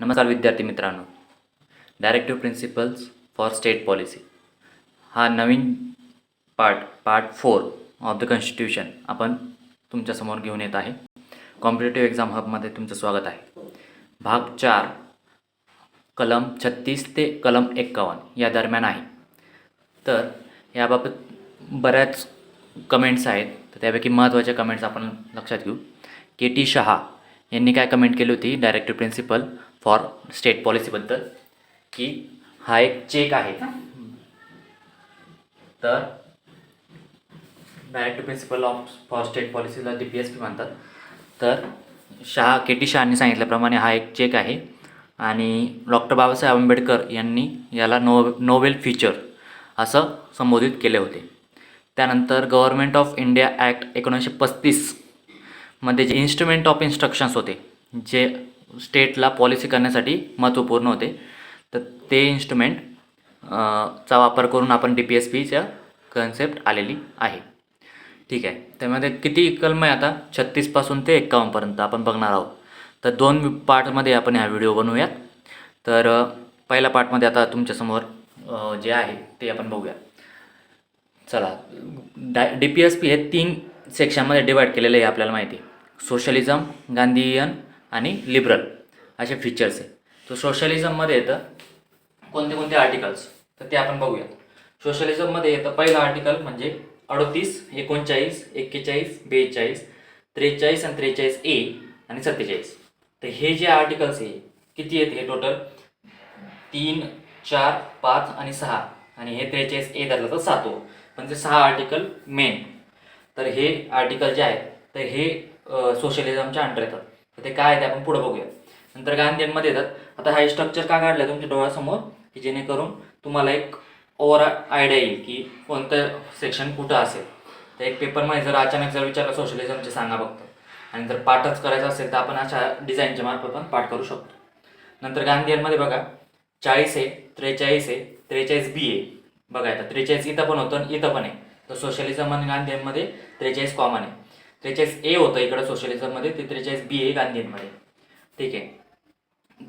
नमस्कार विद्यार्थी मित्रांनो. Directive principles for state policy हा नवीन part part four of the constitution आपण तुमच्यासमोर घेऊन येत आहे. कॉम्पिटेटिव्ह एक्झाम हबमध्ये तुमचं स्वागत आहे. भाग चार कलम छत्तीस ते कलम एक्कावन्न या दरम्यान आहे. तर याबाबत बऱ्याच कमेंट्स आहेत. तर त्यापैकी महत्त्वाच्या कमेंट्स आपण लक्षात घेऊ. के टी शहा यांनी काय कमेंट केली होती? डायरेक्टिव्ह प्रिन्सिपल फॉर स्टेट पॉलिसीबद्दल की हा एक चेक आहे. तर direct principle of for state पॉलिसीला D P S P म्हणतात. तर शहा के टी शहानी सांगितल्याप्रमाणे हा एक चेक आहे. आणि डॉक्टर बाबासाहेब आंबेडकर यांनी याला नो नोवेल फीचर असं संबोधित केले होते. त्यानंतर गव्हर्मेंट ऑफ इंडिया ॲक्ट एकोणीसशे पस्तीसमध्ये जे इन्स्ट्रुमेंट ऑफ इन्स्ट्रक्शन्स होते जे स्टेटला पॉलिसी करण्यासाठी महत्त्वपूर्ण होते. तर ते इन्स्ट्रुमेंट चा वापर करून आपण डी पी एस पीच्या कन्सेप्ट आलेली आहे. ठीक आहे. त्यामध्ये किती कलम आहे आता? छत्तीसपासून ते एक्कावन्नपर्यंत आपण बघणार आहोत. तर दोन पार्टमध्ये आपण हा व्हिडिओ बनवूयात. तर पहिल्या पार्टमध्ये आता तुमच्यासमोर जे आहे ते आपण बघूया. चला डाय डी पी एस पी हे तीन सेक्शनमध्ये डिवाईड केलेलं आहे आपल्याला माहिती. आहे सोशलिझम गांधीयन आणि लिबरल असे फीचर्स आहे. तर सोशलिझममध्ये येतं कोणते कोणते आर्टिकल्स तर ते आपण बघूया. सोशलिझममध्ये येतं पहिलं आर्टिकल म्हणजे अडतीस एकोणचाळीस एक्केचाळीस बेचाळीस त्रेचाळीस आणि त्रेचाळीस ए आणि सत्तेचाळीस. तर हे जे आर्टिकल्स आहे किती आहेत हे टोटल तीन चार पाच आणि सहा. आणि हे त्रेचाळीस ए धरलं तर सातो पण ते सहा आर्टिकल मेन तर हे आर्टिकल जे आहेत तर हे सोशलिझमच्या अंडर येतात. तर ते काय आहे ते आपण पुढे बघूया. नंतर गांधींमध्ये येतात. आता हा स्ट्रक्चर का काढलं आहे तुमच्या डोळ्यासमोर? की जेणेकरून तुम्हाला एक ओवर आयडिया येईल की कोणतं सेक्शन कुठं असेल. तर एक पेपरमध्ये जर अचानक जर विचारलं सोशलिझमचे सांगा बघतो आणि जर पाठच करायचं असेल तर आपण अशा डिझाईनच्या मार्फत पण पाठ करू शकतो. नंतर गांधींमध्ये बघा. चाळीस आहे त्रेचाळीस आहे त्रेचाळीस बी आहे. बघा आता त्रेचाळीस इथं पण होतं आणि इथं पण आहे. तर सोशलिझम आणि गांधींमध्ये त्रेचाळीस कॉमन आहे. त्रेचाळीस ए होतं इकडं सोशलिझममध्ये ते त्रेचाळीस बी आहे गांधींमध्ये. ठीक आहे?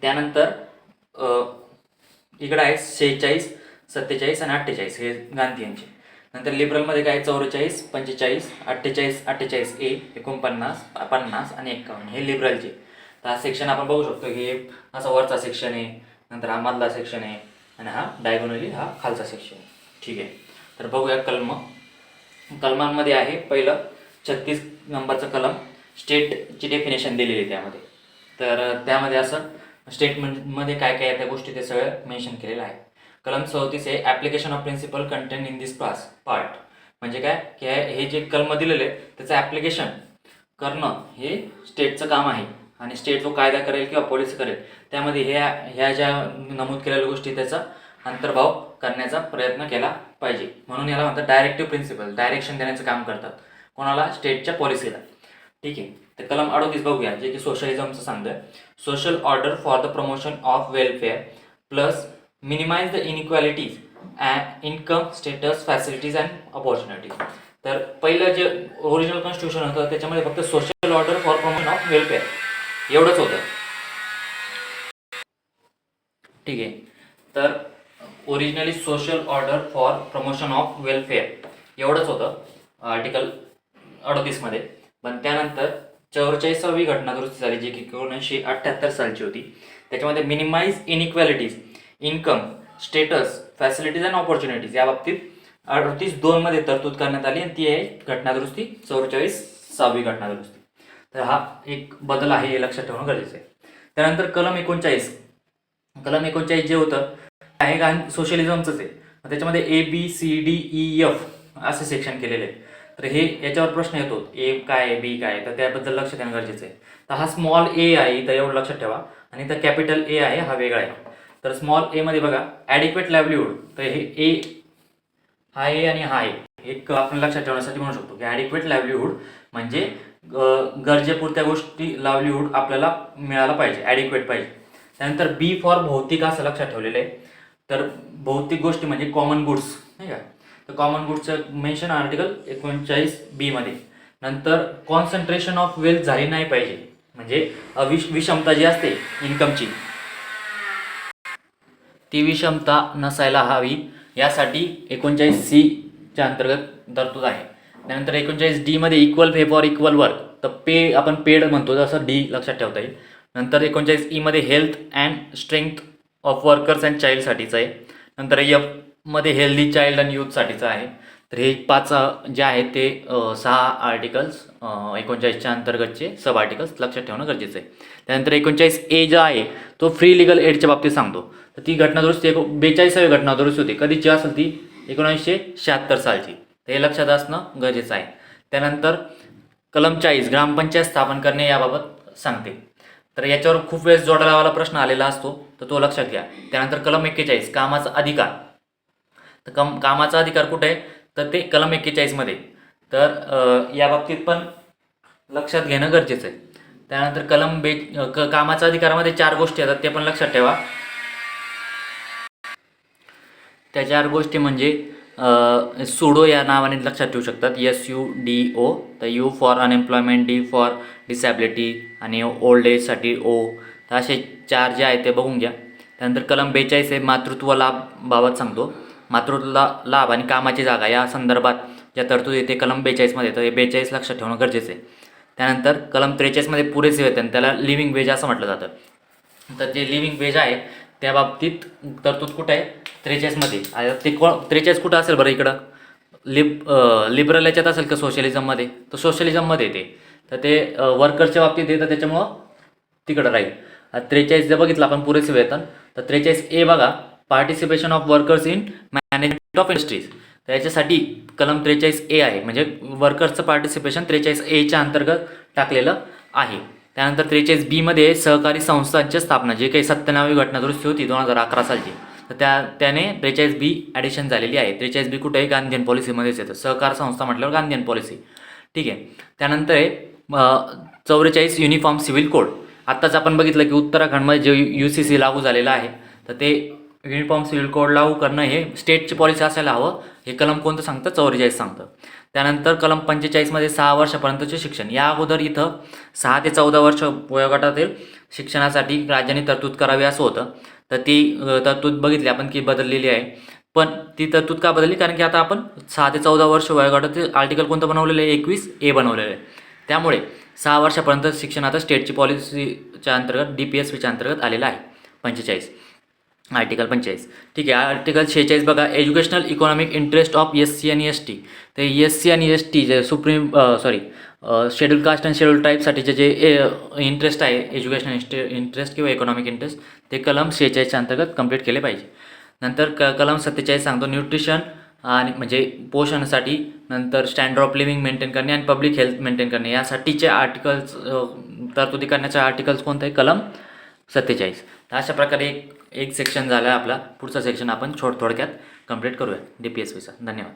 त्यानंतर इकडं आहे शेहेचाळीस सत्तेचाळीस आणि अठ्ठेचाळीस हे गांधी यांचे नंतर लिबरलमध्ये काय चौवेचाळीस पंचेचाळीस अठ्ठेचाळीस अठ्ठेचाळीस ए एकोणपन्नास पन्नास आणि एक्कावन्न हे लिबरलचे तर हा सेक्शन आपण बघू शकतो. की हे असा वरचा सेक्शन आहे नंतर हा मधला सेक्शन आहे आणि हा डायगोनली हा खालचा सेक्शन आहे. ठीक आहे? तर बघूया कलम. कलमांमध्ये आहे पहिलं छत्तीस नंबरचं कलम स्टेटची डेफिनेशन दिलेली आहे त्यामध्ये. तर त्यामध्ये असं स्टेटमेंटमध्ये काय काय त्या गोष्टी ते सगळं मेन्शन केलेलं आहे. कलम चौतीस आहे application of principle content in this pass part म्हणजे काय? की हे जे कलम दिलेलं आहे त्याचं ॲप्लिकेशन करणं हे स्टेटचं काम आहे. आणि स्टेट जो कायदा करेल किंवा पॉलिसी करेल त्यामध्ये ह्या ह्या ज्या नमूद केलेल्या गोष्टी त्याचा अंतर्भाव करण्याचा प्रयत्न केला पाहिजे. म्हणून याला म्हणतात डायरेक्टिव्ह प्रिन्सिपल डायरेक्शन देण्याचं काम करतात. कोणाला? स्टेटच्या पॉलिसीला. ठीक आहे? तर कलम अडोतीस बघूया जे की सोशलिझमचं सांगतं social order for the promotion of welfare plus minimise the inequalities and income status facilities and opportunities तर पहिलं जे ओरिजिनल कॉन्स्टिट्यूशन होतं त्याच्यामध्ये फक्त social order for promotion of welfare एवढंच होतं. ठीक आहे? तर originally social order for promotion of welfare एवढंच होतं आर्टिकल अडतीसमध्ये. पण त्यानंतर चौवेचाळीसावी घटना दुरुस्ती झाली जी की एकोणीसशे अठ्ठ्याहत्तर सालची होती. त्याच्यामध्ये minimise inequalities income status facilities and opportunities या बाबतीत अडतीस दोनमध्ये तरतूद करण्यात आली आणि ती आहे घटनादुरुस्ती चौवेचाळीस सहावी घटनादुरुस्ती. तर हा एक बदल आहे हे लक्षात ठेवणं गरजेचं आहे. त्यानंतर कलम एकोणचाळीस. कलम एकोणचाळीस जे होतं आहे गांधी सोशलिझमचंच आहे. त्याच्यामध्ये A B C D E F असे सेक्शन केलेले आहे तर हे याच्यावर प्रश्न येतो. ए काय आहे? बी काय आहे? तर त्याबद्दल लक्ष देणं गरजेचं आहे. तर हा स्मॉल ए आहे इथं एवढं लक्षात ठेवा. आणि तर कॅपिटल ए आहे हा वेगळा आहे. तर स्मॉल एमध्ये बघा ॲडिक्वेट लॅव्हलीहूड तर हे ए हा ए आणि हा ए एक आपण लक्षात ठेवण्यासाठी म्हणू शकतो की ॲडिक्वेट लॅव्हलीहूड म्हणजे ग- गरजेपुरत्या गोष्टी लावलीहूड आपल्याला मिळाला पाहिजे ॲडिक्वेट पाहिजे. त्यानंतर बी फॉर भौतिक असं लक्षात ठेवलेलं आहे. तर भौतिक गोष्टी म्हणजे कॉमन गुड्स नाही का? कॉमन गुडचं मेन्शन आर्टिकल एकोणचाळीस बीमध्ये नंतर कॉन्सन्ट्रेशन ऑफ वेल्थ झाली नाही पाहिजे. म्हणजे अविष विषमता जी असते इन्कमची ती विषमता नसायला हवी यासाठी एकोणचाळीस सीच्या अंतर्गत तरतूद आहे. त्यानंतर एकोणचाळीस डीमध्ये equal pay for equal work तर पे आपण पेड म्हणतो जसं डी लक्षात ठेवता येईल. नंतर एकोणचाळीस ईमध्ये health and strength of workers and चाइल्डसाठीचं आहे. नंतर मध्ये हेल्दी चाइल्ड अँड यूथसाठीचं आहे. तर हे पाच जे आहेत ते सहा आर्टिकल्स एकोणचाळीसच्या अंतर्गतचे सब आर्टिकल्स लक्षात ठेवणं गरजेचं आहे. त्यानंतर एकोणचाळीस ए जो आहे तो फ्री लिगल एडच्या बाबतीत सांगतो. तर ती घटना दुरुस्ती एक बेचाळीसावी घटना दुरुस्ती होती. कधीची असेल ती? एकोणीसशे शहात्तर सालची. तर हे लक्षात असणं गरजेचं आहे. त्यानंतर कलम चाळीस ग्रामपंचायत स्थापन करणे याबाबत सांगते. तर याच्यावर खूप वेळेस जोडा लावायला प्रश्न आलेला असतो तर तो लक्षात घ्या. त्यानंतर कलम एक्केचाळीस कामाचा अधिकार. तर कम कामाचा अधिकार कुठे आहे? तर ते कलम एक्केचाळीसमध्ये तर या बाबतीत पण लक्षात घेणं गरजेचं आहे. त्यानंतर कलम बे क कामाच्या अधिकारामध्ये चार गोष्टी येतात ते पण लक्षात ठेवा. त्या चार गोष्टी म्हणजे सुडो या नावाने लक्षात ठेवू शकतात. एस यू डी ओ तर U for unemployment D for disability आणि ओल्ड एजसाठी ओ तर असे चार जे आहेत ते बघून घ्या. त्यानंतर कलम बेचाळीस आहे मातृत्व लाभ बाबत सांगतो. मातृत्वला लाभ आणि कामाची जागा या संदर्भात ज्या तरतूद येते कलम बेचाळीसमध्ये तर हे बेचाळीस लक्षात ठेवणं गरजेचं आहे. त्यानंतर कलम त्रेचाळीसमध्ये पुरेसे वेतन त्याला लिव्हिंग वेज असं म्हटलं जातं. तर जे लिव्हिंग वेज आहे त्या बाबतीत तरतूद कुठं आहे? त्रेचाळीसमध्ये. ते को त्रेचाळीस कुठं असेल बरं इकडं? लिब लिबरल याच्यात असेल का सोशलिझममध्ये तर सोशलिझममध्ये येते. तर ते वर्कर्सच्या बाबतीत येतं त्याच्यामुळं तिकडं राहील. त्रेचाळीस जर बघितलं आपण पुरेसे वेतन तर त्रेचाळीस ए बघा. Participation of workers in management of industries तर याच्यासाठी कलम त्रेचाळीस ए आहे. म्हणजे वर्कर्सचं पार्टिसिपेशन त्रेचाळीस एच्या अंतर्गत टाकलेलं आहे. त्यानंतर त्रेचाळीस बीमध्ये सहकारी संस्थांची स्थापना जे काही सत्त्याण्णवी घटना दुरुस्ती होती दोन हजार अकरा सालची. तर त्या त्याने त्रेचाळीस बी ॲडिशन झालेली आहे. त्रेचाळीस बी कुठेही गांधीयन पॉलिसीमध्येच येतं. सहकार संस्था म्हटल्यावर गांधीयन पॉलिसी ठीक आहे. त्यानंतर आहे चौवेचाळीस युनिफॉर्म सिव्हिल कोड आत्ताच आपण बघितलं की उत्तराखंडमध्ये जे यू सी सी लागू झालेलं आहे तर ते युनिफॉर्म सिव्हिल कोड लागू करणं हे स्टेटची पॉलिसी असायला हवं. हे कलम कोणतं सांगतं? चौवेचाळीस सांगतं. त्यानंतर कलम पंचेचाळीसमध्ये सहा वर्षापर्यंतचे शिक्षण. या अगोदर इथं सहा ते चौदा वर्ष वयोगटातील शिक्षणासाठी राज्याने तरतूद करावी असं होतं. तर ती तरतूद बघितली आपण की बदललेली आहे. पण ती तरतूद का बदलली? कारण की आता आपण सहा ते चौदा वर्ष वयोगटातील आर्टिकल कोणतं बनवलेलं आहे? एकवीस ए बनवलेलं आहे. त्यामुळे सहा वर्षापर्यंत शिक्षण आता स्टेटची पॉलिसीच्या अंतर्गत डी पी एस पीच्या अंतर्गत आलेलं आहे. पंचेचाळीस. आर्टिकल पंचेचाळीस. ठीक आहे आर्टिकल शेहेचाळीस बघा educational economic interest of S C आणि एस टी ते एस सी आणि एस टी जे supreme sorry schedule caste and schedule टाईपसाठीचे जे इंटरेस्ट आहे एज्युकेशनल इंस्टे इंटरेस्ट किंवा इकॉनॉमिक इंटरेस्ट ते कलम शेहेचाळीसच्या अंतर्गत कंप्लीट केले पाहिजे. नंतर क कलम सत्तेचाळीस सांगतो न्यूट्रिशन आणि म्हणजे पोषणासाठी नंतर स्टँडर्ड ऑफ लिव्हिंग मेंटेन करणे आणि पब्लिक हेल्थ मेंटेन करणे. यासाठीचे आर्टिकल्स तरतुदी करण्याचे आर्टिकल्स कोणते? आहे कलम सत्तेचाळीस. तर अशा प्रकारे एक एक सेक्शन झाला आहे आपला. पुढचा सेक्शन आपण छोट थोडक्यात कंप्लीट करूया डी पी एस पीचा धन्यवाद.